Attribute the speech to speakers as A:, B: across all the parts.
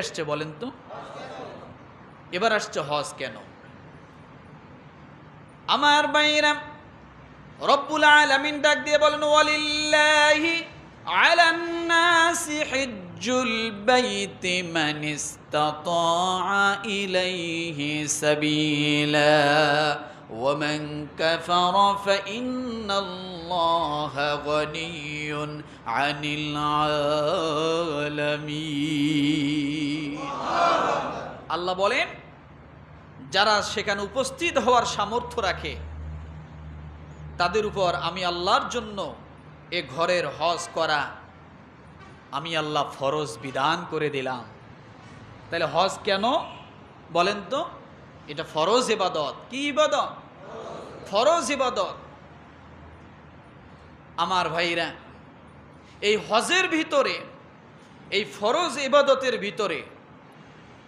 A: আসছে বলেন তো? এবার আসছে হজ কেন? আমার বাইরা রব্বুল আলামিন ডাক দিয়ে বলেন, ওয়ালিল্লাহি আলান নাসি হিজ্জুল বাইতি মান ইসতাতাআ ইলাইহি সাবিলা। ومن كفر فإن الله غني عن العالمين আল্লাহ বলেন যারা সেখানে উপস্থিত হওয়ার সামর্থ্য রাখে তাদের উপর আমি আল্লাহর জন্য এ ঘরের হজ করা আমি আল্লাহ ফরজ বিধান করে দিলাম তাহলে হজ কেন বলেন তো এটা ফরজ ইবাদত কি ইবাদত ফরজ ইবাদত। আমার ভাইরা, এই হজের ভিতরে, এই ফরজ ইবাদতের ভিতরে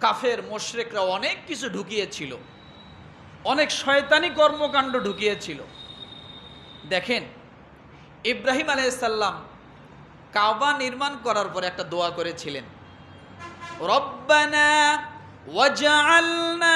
A: কাফের, মোশরেকরা অনেক কিছু ঢুকিয়েছিল। অনেক শয়তানি কর্মকাণ্ড ঢুকিয়েছিল। দেখেন, ইব্রাহিম আলাইসাল্লাম কাবা নির্মাণ করার পরে একটা দোয়া করেছিলেন। রব্বানা ওয়াজআলনা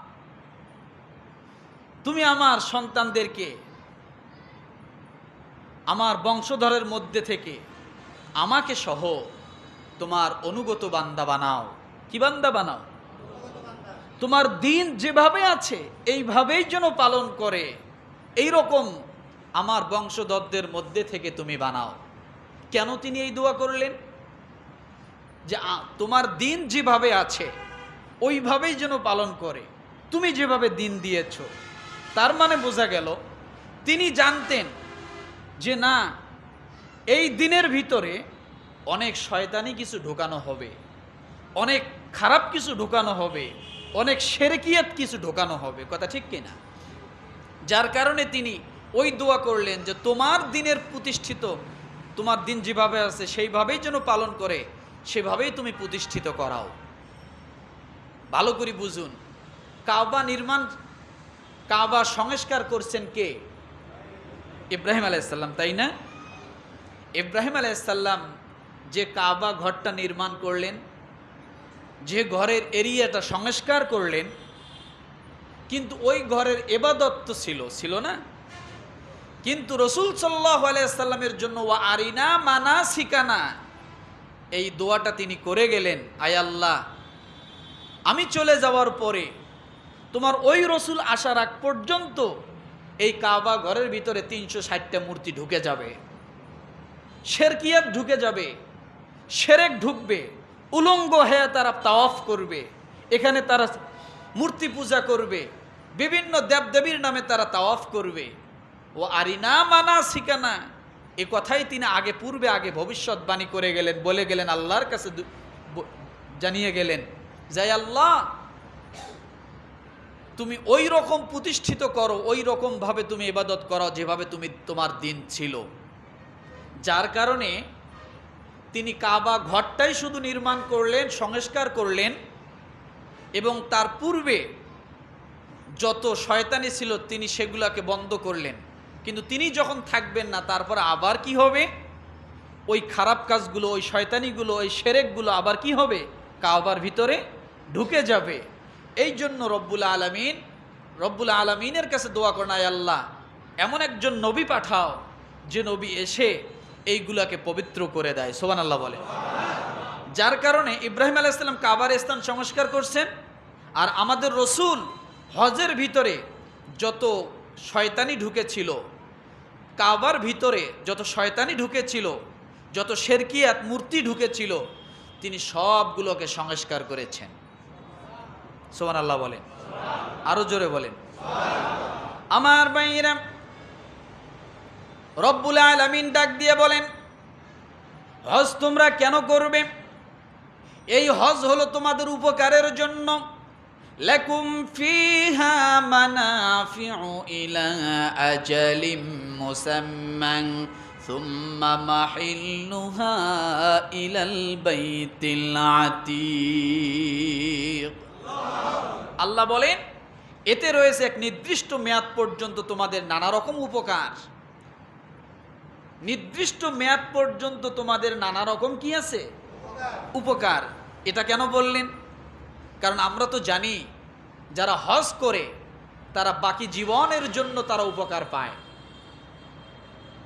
A: তুমি আমার সন্তানদেরকে, আমার বংশধরের মধ্যে থেকে আমাকে সহ তোমার অনুগত বান্দা বানাও। কি বান্দা বানাও? তোমার দিন যেভাবে আছে, এইভাবেই যেন পালন করে। এই রকম আমার বংশধরদের মধ্যে থেকে তুমি বানাও। কেন তিনি এই দোয়া করলেন? যে তোমার দিন যেভাবে আছে, ওইভাবেই যেন পালন করে। তুমি যেভাবে দিন দিয়েছ তার মানে বোঝা গেল, তিনি জানতেন যে না, এই দিনের ভিতরে অনেক শয়তানি কিছু ঢোকানো হবে, অনেক খারাপ কিছু ঢোকানো হবে, অনেক সেরকিয়াত কিছু ঢোকানো হবে, কথা ঠিক কিনা যার কারণে তিনি ওই দোয়া করলেন যে তোমার দিনের প্রতিষ্ঠিত, তোমার দিন যেভাবে আছে সেইভাবেই যেন পালন করে, সেভাবেই তুমি প্রতিষ্ঠিত করাও। ভালো করে বুঝুন, কাবা নির্মাণ কাবা সংস্কার করছেন কে? ইব্রাহিম আলাইসাল্লাম তাই না? ইব্রাহিম আলাইসাল্লাম যে কাবা ঘরটা নির্মাণ করলেন, যে ঘরের এরিয়াটা সংস্কার করলেন, কিন্তু ওই ঘরের এবাদত ছিল ছিল না? কিন্তু রসুল সাল্লাহ আলাইসাল্লামের জন্য ওয়া আরিনা মানা শিকানা এই দোয়াটা তিনি করে গেলেন, আয় আল্লাহ, আমি চলে যাওয়ার পরে তোমার ওই রসুল আসার আগ পর্যন্ত এই কাবা ঘরের ভিতরে তিনশো ষাটটা মূর্তি ঢুকে যাবে। শেরকিয়াত ঢুকে যাবে, সেরেক ঢুকবে, উলঙ্গ হয়ে তারা তাওয়াফ করবে, এখানে তারা মূর্তি পূজা করবে, বিভিন্ন দেবদেবীর নামে তারা তাওয়াফ করবে। ও আরিনা মানা শিকানা এ কথাই তিনি আগে পূর্বে, আগে ভবিষ্যৎবাণী করে গেলেন, বলে গেলেন, আল্লাহর কাছে জানিয়ে গেলেন, যাই আল্লাহ তুমি ওই রকম প্রতিষ্ঠিত করো, ওই রকম ভাবে তুমি ইবাদত করো যেভাবে তুমি তোমার দিন ছিল। যার কারণে তিনি কাবা ঘরটাই শুধু নির্মাণ করলেন, সংস্কার করলেন এবং তার পূর্বে যত শয়তানি ছিল তিনি সেগুলাকে বন্ধ করলেন। কিন্তু তিনি যখন থাকবেন না, তারপর আবার কি হবে? ওই খারাপ কাজগুলো, ওই শয়তানিগুলো, ওই সেরেকগুলো আবার কি হবে? কাবার ভিতরে ঢুকে যাবে। এই জন্য রব্বুল আলমিন, রব্বুল আলমিনের কাছে দোয়া করায় আল্লাহ, এমন একজন নবী পাঠাও যে নবী এসে এইগুলাকে পবিত্র করে দেয়। সোবান আল্লাহ বলে। যার কারণে ইব্রাহিম আলাইসাল্লাম কাবার স্থান সংস্কার করছেন আর আমাদের রসুল হজের ভিতরে যত শয়তানি ঢুকেছিল, কাবার ভিতরে যত শয়তানি ঢুকেছিল, যত শেরকিয়াত মূর্তি ঢুকেছিল, তিনি সবগুলোকে সংস্কার করেছেন। সোমান আল্লাহ বলেন আরো জোরে বলেন আমার বাইরা রব্বুল আলামিন ডাক দিয়ে বলেন হজ তোমরা কেন করবে এই হজ হলো তোমাদের উপকারের জন্য لكم فيها منافع إلى أجل مسمى ثم محلها إلى البيت العتيق আল্লাহ বলেন, এতে রয়েছে এক নির্দিষ্ট মেয়াদ পর্যন্ত তোমাদের নানা রকম উপকার। নির্দিষ্ট মেয়াদ পর্যন্ত তোমাদের নানা রকম কি আছে? উপকার। এটা কেন বললেন? কারণ আমরা তো জানি, যারা হজ করে, তারা বাকি জীবনের জন্য তারা উপকার পায়।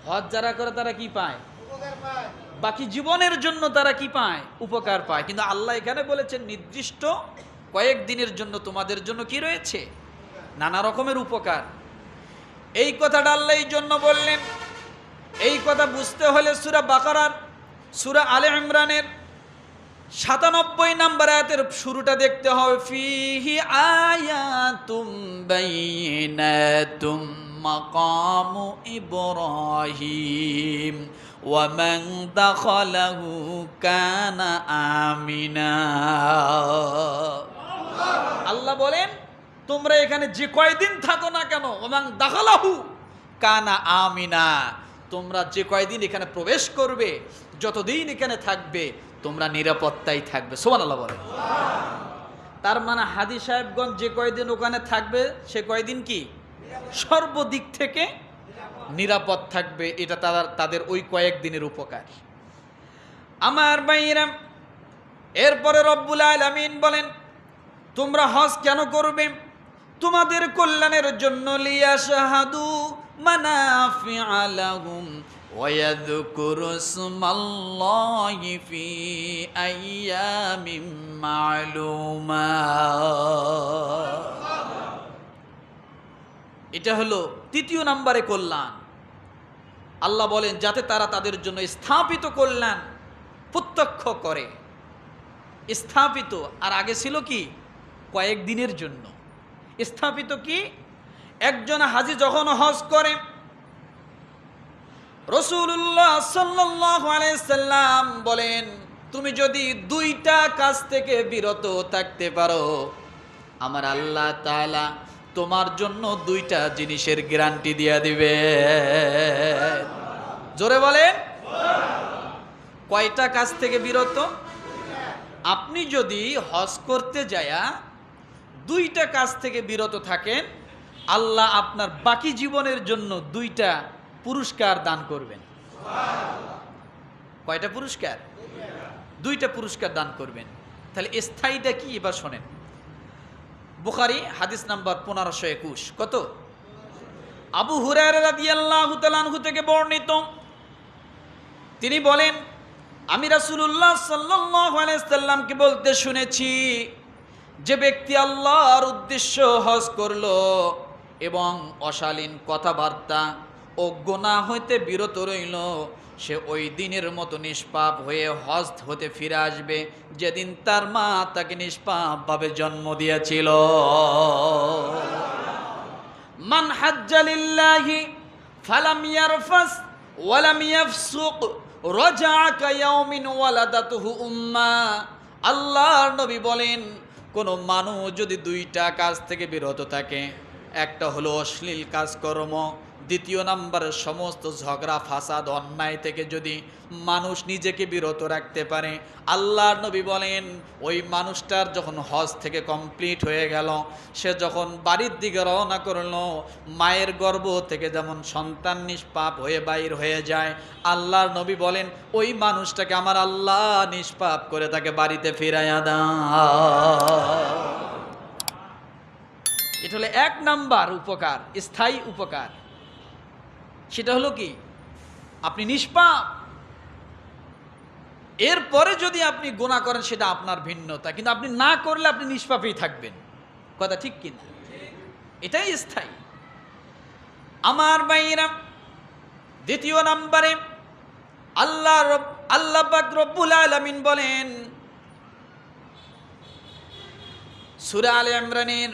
A: হজ যারা করে, তারা কি পায়? বাকি জীবনের জন্য তারা কি পায়? উপকার পায়। কিন্তু আল্লাহ এখানে বলেছেন, নির্দিষ্ট কয়েক দিনের জন্য তোমাদের জন্য কি রয়েছে? নানা রকমের উপকার। এই কথাটা আল্লাহ জন্য বললেন, এই কথা বুঝতে হলে সুরা বাকারার, সুরা আলে ইমরানের সাতানব্বই নাম্বার আয়াতের শুরুটা দেখতে হবে। ফিহি আয়াতুম বাইনাতুম মাকামু ইব্রাহিম ওয়ামান দাখালাহু কানা আমিনা। আল্লাহ বলেন, তোমরা এখানে যে কয়দিন থাকো না কেন? ওমাং দাখালাহু কানা আমিনা। তোমরা যে কয়দিন এখানে প্রবেশ করবে, যতদিন এখানে থাকবে, তোমরা নিরাপত্তাই থাকবে। সোমান আল্লাহ বলে তার মানে হাদি সাহেবগঞ্জ যে কয়দিন ওখানে থাকবে, সে কয়দিন কি? সর্বদিক থেকে নিরাপদ থাকবে, এটা তারা, তাদের ওই কয়েক দিনের উপকার। আমার বাইরাম এরপরে রব্বুল আলামিন বলেন তোমরা হজ কেন করবে তোমাদের কল্যাণের জন্য লিয়াশাহাদু মানাফিআ লাহুম ويذكروا اسم الله في أيام معلومات এটা হলো তৃতীয় নম্বরে কল্যাণ আল্লাহ বলেন যাতে তারা তাদের জন্য স্থাপিত কল্যাণ প্রত্যক্ষ করে স্থাপিত আর আগে ছিল কি কয়েক দিনের জন্য। স্থাপিত কি? একজন হাজি যখন হজ করে রসুল্লাহ সাল্লাম বলেন, তুমি যদি দুইটা কাজ থেকে বিরত থাকতে পারো, আমার আল্লাহ তাআলা তোমার জন্য দুইটা জিনিসের গ্যারান্টি দিয়া দিবে। জোরে বলেন। কয়টা কাজ থেকে বিরত? আপনি যদি হজ করতে যায়া দুইটা কাজ থেকে বিরত থাকেন, আল্লাহ আপনার বাকি জীবনের জন্য দুইটা পুরস্কার দান করবেন। কয়টা পুরস্কার? দুইটা পুরস্কার দান করবেন। তাহলে স্থায়ীটা কি এবার শোনেন। বুখারি, হাদিস নাম্বার পনেরোশো একুশ। কত? আবু তাআলাহু থেকে বর্ণিত। তিনি বলেন, আমি আলাইহি সাল্লামকে বলতে শুনেছি যে ব্যক্তি আল্লাহর উদ্দেশ্য হজ করল এবং অশালীন কথাবার্তা ও গোনা হইতে বিরত রইল, সে ওই দিনের মতো নিষ্পাপ হয়ে হজ হতে ফিরে আসবে যেদিন তার মা তাকে নিষ্পাপভাবে জন্ম দিয়েছিল। মান হাজ্জালিল্লাহি ফালাম ইয়ারফাস ওয়ালাম ইয়াফসুক রাজা কায়াউমিন ওয়ালাদাতুহু উম্মা। আল্লাহর নবী বলেন কোন মানুষ যদি দুইটা কাজ থেকে বিরত থাকে একটা হলো অশ্লীল কাজকর্ম দ্বিতীয় নাম্বারের সমস্ত ঝগড়া, ফাসাদ, অন্যায় থেকে যদি মানুষ নিজেকে বিরত রাখতে পারে, আল্লাহর নবী বলেন, ওই মানুষটার যখন হজ থেকে কমপ্লিট হয়ে গেল, সে যখন বাড়ির দিকে রওনা করল, মায়ের গর্ভ থেকে যেমন সন্তান নিষ্পাপ হয়ে বাইর হয়ে যায়, আল্লাহর নবী বলেন, ওই মানুষটাকে আমার আল্লাহ নিষ্পাপ করে তাকে বাড়িতে ফিরাইয়া দাও। এটা হলো এক নাম্বার উপকার, স্থায়ী উপকার। সেটা হলো কি? আপনি নিষ্পাপ। এরপরে যদি আপনি গোনা করেন, সেটা আপনার ভিন্নতা। কিন্তু আপনি না করলে আপনি নিষ্পাপেই থাকবেন। কথা ঠিক কিনা? এটাই স্থায়ী। আমার বাইরা দ্বিতীয় নাম্বারে আল্লাহ আল্লাহ রব্বুল আলামিন বলেন, সূরা আলে ইমরানের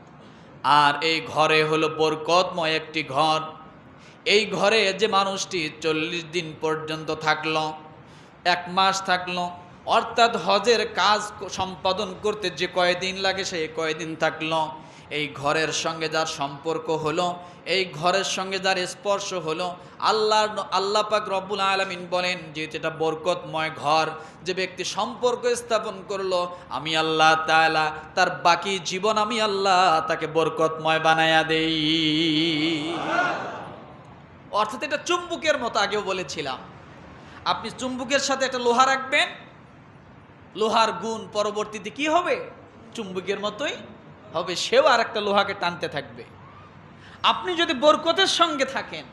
A: আর এই ঘরে হলো বরকতময় একটি ঘর। এই ঘরে যে মানুষটি চল্লিশ দিন পর্যন্ত থাকল, এক মাস থাকল, অর্থাৎ হজের কাজ সম্পাদন করতে যে কয়দিন লাগে সেই কয়দিন থাকল এই ঘরের সঙ্গে যার সম্পর্ক হলো, এই ঘরের সঙ্গে যার স্পর্শ হলো আল্লাহ আল্লাহ পাক রব্বুল আলমিন বলেন, যে এটা বরকতময় ঘর, যে ব্যক্তি সম্পর্ক স্থাপন করল, আমি আল্লাহ তাআলা তার বাকি জীবন আমি আল্লাহ তাকে বরকতময় বানায়া দেই। অর্থাৎ এটা চুম্বুকের মতো আগেও বলেছিলাম। আপনি চুম্বুকের সাথে একটা লোহা রাখবেন, লোহার গুণ পরবর্তীতে কি হবে? চুম্বুকের মতোই হবে, সেও আর একটা লোহাকে টানতে থাকবে। আপনি যদি বরকতের সঙ্গে থাকেন,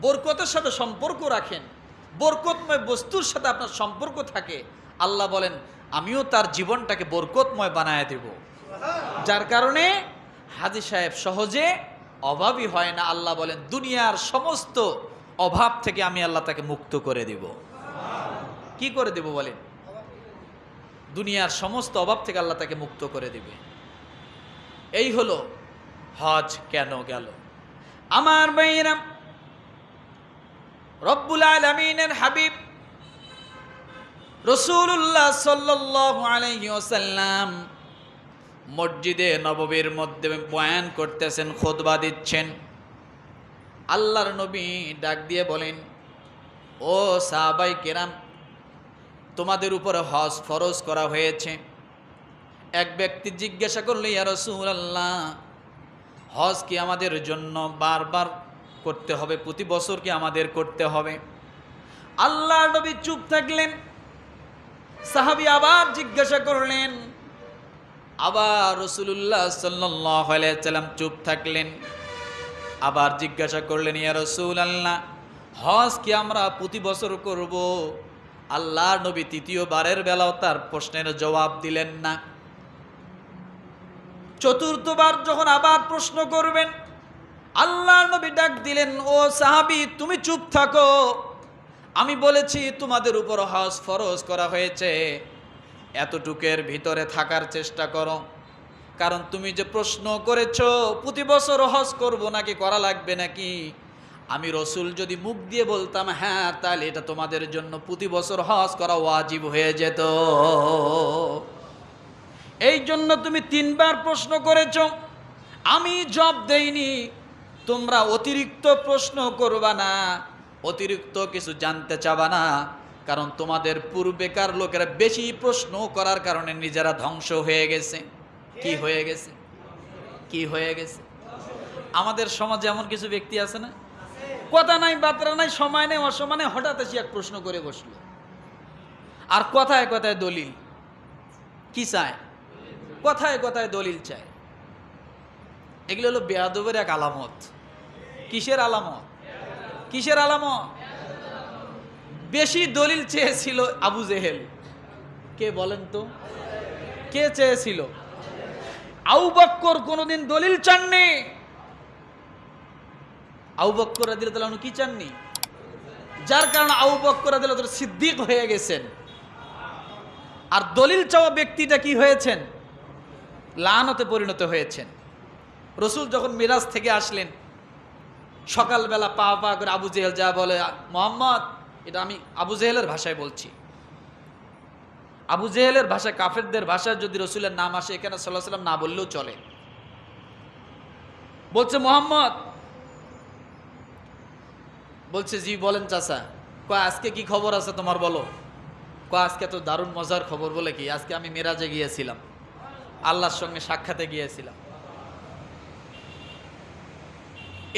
A: বরকতের সাথে সম্পর্ক রাখেন, বরকতময় বস্তুর সাথে আপনার সম্পর্ক থাকে, আল্লাহ বলেন, আমিও তার জীবনটাকে বরকতময় বানায় দেব। যার কারণে হাজি সাহেব সহজে অভাবই হয় না, আল্লাহ বলেন, দুনিয়ার সমস্ত অভাব থেকে আমি আল্লাহ তাকে মুক্ত করে দেব। কি করে দেব বলেন? দুনিয়ার সমস্ত অভাব থেকে আল্লাহ তাকে মুক্ত করে দেবে। এই হলো হজ কেন গেল? আমার ভাইয়েরা রব্বুল আলমিনের হাবিব রসুল্লাহ ওসাল্লাম মসজিদে নববীর মধ্যে বয়ান করতেছেন খোদবা দিচ্ছেন। আল্লাহর নবী ডাক দিয়ে বলেন, ও সাহাবাই কেরাম, তোমাদের উপরে হজ ফরজ করা হয়েছে। এক ব্যক্তি জিজ্ঞাসা করলে, ইয়া রসুল আল্লাহ হজ কি আমাদের জন্য বারবার করতে হবে? প্রতি বছর কি আমাদের করতে হবে? আল্লাহ নবী চুপ থাকলেন। সাহাবি আবার জিজ্ঞাসা করলেন। আবার রসুল্লাহ সাল্লাম চুপ থাকলেন। আবার জিজ্ঞাসা করলেন, ইয়া রসুল আল্লাহ হজ কি আমরা প্রতি বছর করব? আল্লাহ নবী তৃতীয়বারের বেলাও তার প্রশ্নের জবাব দিলেন না। চতুর্থবার যখন আবার প্রশ্ন করবেন আল্লাহ নবী ডাক দিলেন, ও সাহাবি, তুমি চুপ থাকো। আমি বলেছি, তোমাদের উপর হজ ফরজ করা হয়েছে। এতটুকের ভিতরে থাকার চেষ্টা করো। কারণ তুমি যে প্রশ্ন করেছ, প্রতি বছর হজ করব নাকি, করা লাগবে নাকি? আমি রসুল যদি মুখ দিয়ে বলতাম হ্যাঁ তাহলে এটা তোমাদের জন্য প্রতি বছর হজ করা ওয়াজিব হয়ে যেত। এই জন্য তুমি তিনবার প্রশ্ন করেছ। আমি জব দেইনি। তোমরা অতিরিক্ত প্রশ্ন করবা না। অতিরিক্ত কিছু জানতে চাবা না। কারণ তোমাদের পূর্বেকার লোকেরা বেশি প্রশ্ন করার কারণে নিজেরা ধ্বংস হয়ে গেছে। কি হয়ে গেছে? কি হয়ে গেছে? আমাদের সমাজে এমন কিছু ব্যক্তি আছে না? কথা নাই বার্তা নাই, সময় নেই, অসময় নেই, হঠাৎ এসে এক প্রশ্ন করে বসল। আর কথায় কথায় দলিল। কি চায়? কথায় কথায় দলিল চায় এগুলো হলো বেয়াদবের এক আলামত। কিসের আলামত? কিসের আলামত? বেশি দলিল চেয়েছিল আবু জেহেল। কে বলেন তো? কে চেয়েছিল? আউ বক্কর কোনোদিন দলিল চাননি। আউ বক্কর রাদিয়াল্লাহু কি চাননি? যার কারণে আউ বক্কর রাদিয়াল্লাহু সিদ্দিক হয়ে গেছেন। আর দলিল চাওয়া ব্যক্তিটা কি হয়েছেন? লানতে পরিণত হয়েছেন। রসুল যখন মিরাজ থেকে আসলেন, সকালবেলা পা পা করে আবু জেহেল যা বলে, মোহাম্মদ, এটা আমি আবু জেহেলের ভাষায় বলছি। আবু জেহেলের ভাষায় কাফেরদের ভাষায় যদি রসুলের নাম আসে, এখানে সাল্লাহ সাল্লাম না বললেও চলে। বলছে, মোহাম্মদ। বলছে, জি, বলেন চাচা। ক আজকে কি খবর আছে তোমার বলো? ক আজকে তো দারুণ মজার খবর বলে কি? আজকে আমি মেরাজে গিয়েছিলাম। আল্লাহর সঙ্গে সাক্ষাতে গিয়েছিলাম।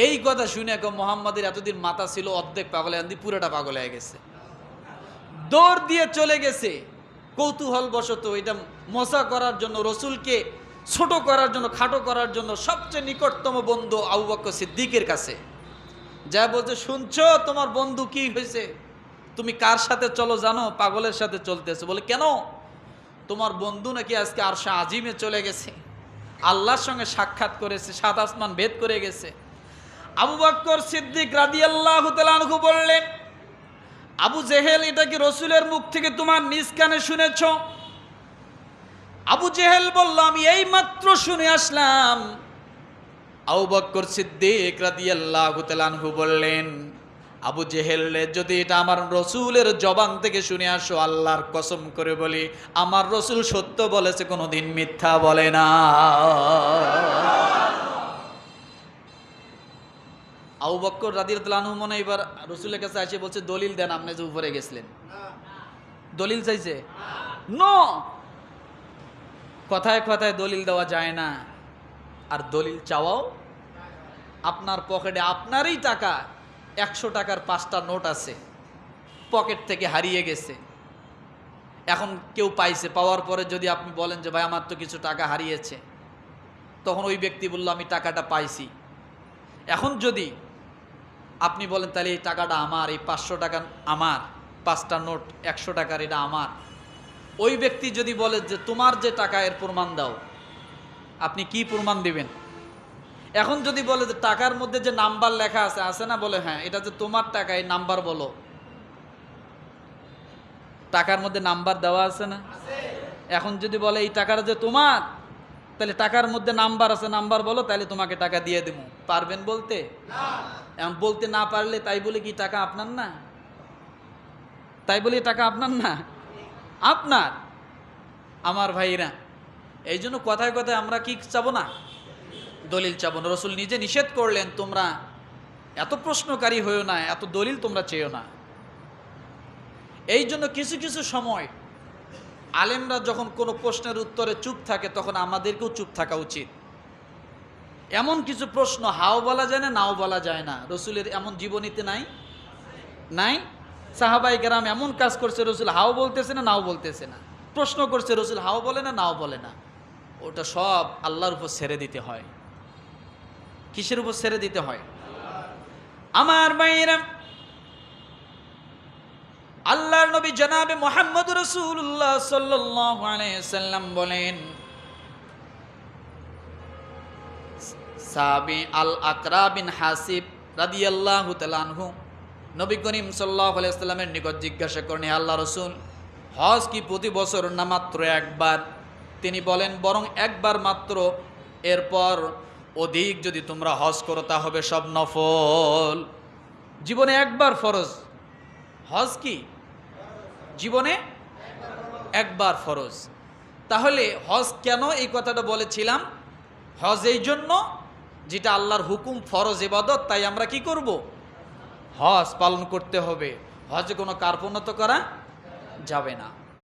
A: এই কথা শুনে এখন মোহাম্মদের এতদিন মাথা ছিল অর্ধেক পাগলে আন্দি পুরোটা পাগল হয়ে গেছে। দৌড় দিয়ে চলে গেছে। কৌতূহল বশত এটা মজা করার জন্য, রসুলকে ছোট করার জন্য, খাটো করার জন্য সবচেয়ে নিকটতম বন্ধু আবু সিদ্দিকের কাছে। যা বলছে, শুনছো তোমার বন্ধু কি হয়েছে? তুমি কার সাথে চলো জানো? পাগলের সাথে চলতেছে। বলে, কেন? তোমার বন্ধু নাকি আজকে আরশা আজিমে চলে গেছে? আল্লাহর সঙ্গে সাক্ষাৎ করেছে, সাত আসমান ভেদ করে গেছে। আবু বক্কর সিদ্দিক রাদি আল্লাহ বললেন, আবু জেহেল, এটা কি রসুলের মুখ থেকে তোমার নিজ কানে শুনেছ? আবু জেহেল বলল, আমি এই মাত্র শুনে আসলাম। আবু বক্কর সিদ্দিক রাদিয়াল্লাহু তাআলাহু বললেন আবু জেহেল যদি এটা আমার রসুলের জবান থেকে শুনে আসো, আল্লাহর কসম করে বলি, আমার রসুল সত্য বলেছে কোনো দিন মিথ্যা বলে না। আবু বক্কর রাদিয়াল্লাহু মনে এবার রসুলের কাছে এসে বলছে, দলিল দেন আপনি যে উপরে গেছিলেন। দলিল চাইছে? নো! কথায় কথায় দলিল দেওয়া যায় না। আর দলিল চাওয়াও আপনার পকেটে, আপনারই টাকা। একশো টাকার পাঁচটা নোট আছে, পকেট থেকে হারিয়ে গেছে। এখন কেউ পাইছে, পাওয়ার পরে যদি আপনি বলেন যে, ভাই, আমার তো কিছু টাকা হারিয়েছে। তখন ওই ব্যক্তি বলল, আমি টাকাটা পাইছি। এখন যদি আপনি বলেন, তাহলে এই টাকাটা আমার, এই পাঁচশো টাকা আমার, পাঁচটা নোট একশো টাকার, এটা আমার। ওই ব্যক্তি যদি বলে যে, তোমার যে টাকা, এর প্রমাণ দাও। আপনি কি প্রমাণ দিবেন? এখন যদি বলে যে টাকার মধ্যে যে নাম্বার লেখা আছে আছে না বলে? হ্যাঁ এটা যে তোমার টাকা, এই নাম্বার বলো। টাকার মধ্যে নাম্বার দেওয়া আছে না? এখন যদি বলে এই টাকাটা যে তোমার, তাহলে টাকার মধ্যে নাম্বার আছে, নাম্বার বলো, তাহলে তোমাকে টাকা দিয়ে দেবো। পারবেন বলতে? এখন বলতে না পারলে তাই বলে কি টাকা আপনার না? তাই বলে টাকা আপনার না? আপনার। আমার ভাইরা, এই জন্য কথায় কথায় আমরা কি চাবো না? দলিল চাবো না। রসুল নিজে নিষেধ করলেন, তোমরা এত প্রশ্নকারী হয়েও না, এত দলিল তোমরা চেয়েও না। এই জন্য কিছু কিছু সময় আলেমরা যখন কোনো প্রশ্নের উত্তরে চুপ থাকে, তখন আমাদেরকেও চুপ থাকা উচিত। এমন কিছু প্রশ্ন, হাও বলা যায় না, নাও বলা যায় না? রসুলের এমন জীবনীতে নাই? নাই? সাহাবাই গ্রাম এমন কাজ করছে, রসুল হাও বলতেছে না, নাও বলতেছে না? প্রশ্ন করছে, রসুল হাও বলে না, নাও বলে না? ওটা সব আল্লাহর উপর ছেড়ে দিতে হয়। কিসের উপর ছেড়ে দিতে হয়? আমার বাইরা আল্লাহর নবী জনাবে মোহাম্মদ রসুল্লাহ সাল্লাম বলেন সাবি আল আকরা বিন হাসিব রাদিয়াল্লাহু তাআলাহু নবী করিম সাল্লাল্লাহু আলাইহি সাল্লামের নিকট জিজ্ঞাসা করেন আল্লাহ রসুল, হজ কি প্রতি বছর না মাত্র একবার? তিনি বলেন, বরং একবার মাত্র। এরপর অধিক যদি তোমরা হজ করো, তা হবে সব নফল। জীবনে একবার ফরজ। হজ কি? জীবনে একবার ফরজ। তাহলে হজ কেন এই কথাটা বলেছিলাম? হজ এই জন্য যেটা আল্লাহর হুকুম, ফরজ এবাদত তাই আমরা কি করব? হজ পালন করতে হবে। হজে কোনো কার্পণ্য করা যাবে না।